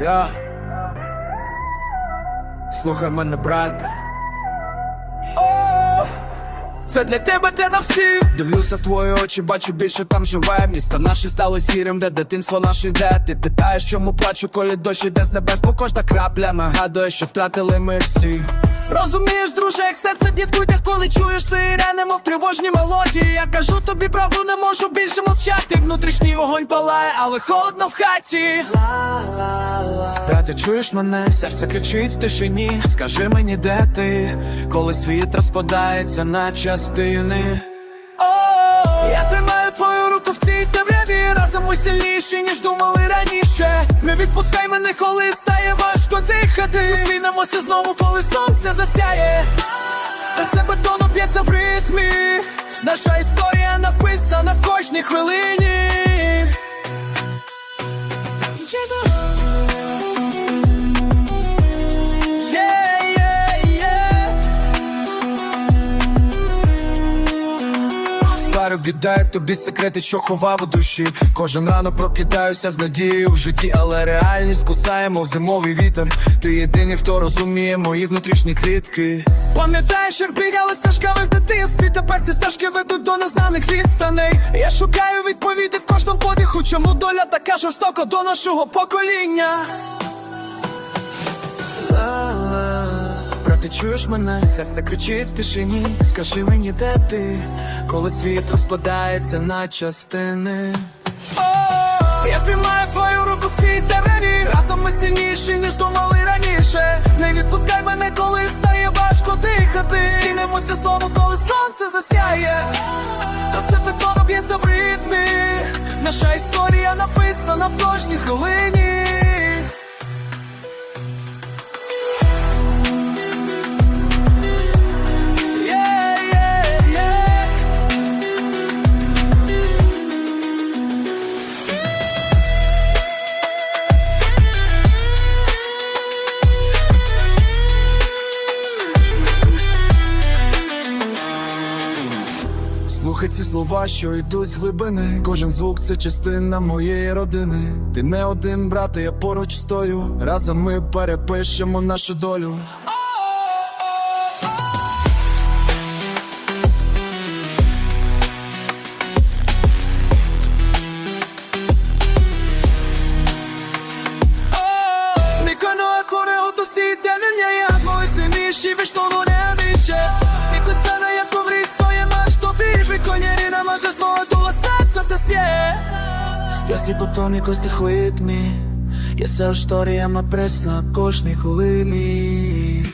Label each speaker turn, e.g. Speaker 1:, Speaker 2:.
Speaker 1: Я Слухай мене, брате. О, Це для тебе те на всіх Дивлюся в твої очі, бачу більше там живе. Місто Наші стали сірим, де дитинство наше йде. Ти питаєш, чому плачу, коли дощ іде з небес, бо кожна крапля нагадує, що втратили ми всі Розумієш, друже, як серце діткуйте, коли чуєш сирени, мов тривожні мелодії. Я кажу тобі правду, не можу більше мовчати. Внутрішній вогонь палає, але холодно в хаті. Брате, чуєш мене, серце кричить в тишині. Скажи мені, де ти, коли світ розпадається на частини. Я тримаю твою руку в цій темряві Разом ми сильніші, ніж думали раніше Не відпускай мене, коли стає важко дихати Зустрінемося знову, засяє. Серце бетону б'ється в ритмі. Наша історія написана в кожній хвилині Віддає тобі секрети, що ховав у душі. Кожен ранок прокидаюся з надією в житті, але реальність кусає, мов зимовий вітер. Ти єдиний, хто розуміє мої внутрішні клітки. Пам'ятаєш, як бігали стежками в дитинстві, тепер ці стежки ведуть до незнаних відстаней. Я шукаю відповіді в кожному подиху, чому доля така жорстока до нашого покоління. Брате, чуєш мене, серце кричить в тишині. Скажи мені, де ти, коли світ розпадається на частини. Я тримаю твою руку в цій темряві Разом ми сильніші, ніж думали раніше. Не відпускай мене, коли стає важко дихати. Зустрінемося знову, коли сонце засяє. Серце б'ється в ритмі. Наша історія написана в кожній хвилині. Слухай ці слова, що йдуть з глибини. Кожен звук це частина моєї родини. Ти не один, брате, я поруч стою. Разом ми перепишемо нашу долю. Mikono akore otosite mnie ja Z mojej syniši wiesz to no nie wiecie Я сі потоні кости хвитмі Я ся історія ма пресна кожній хвилині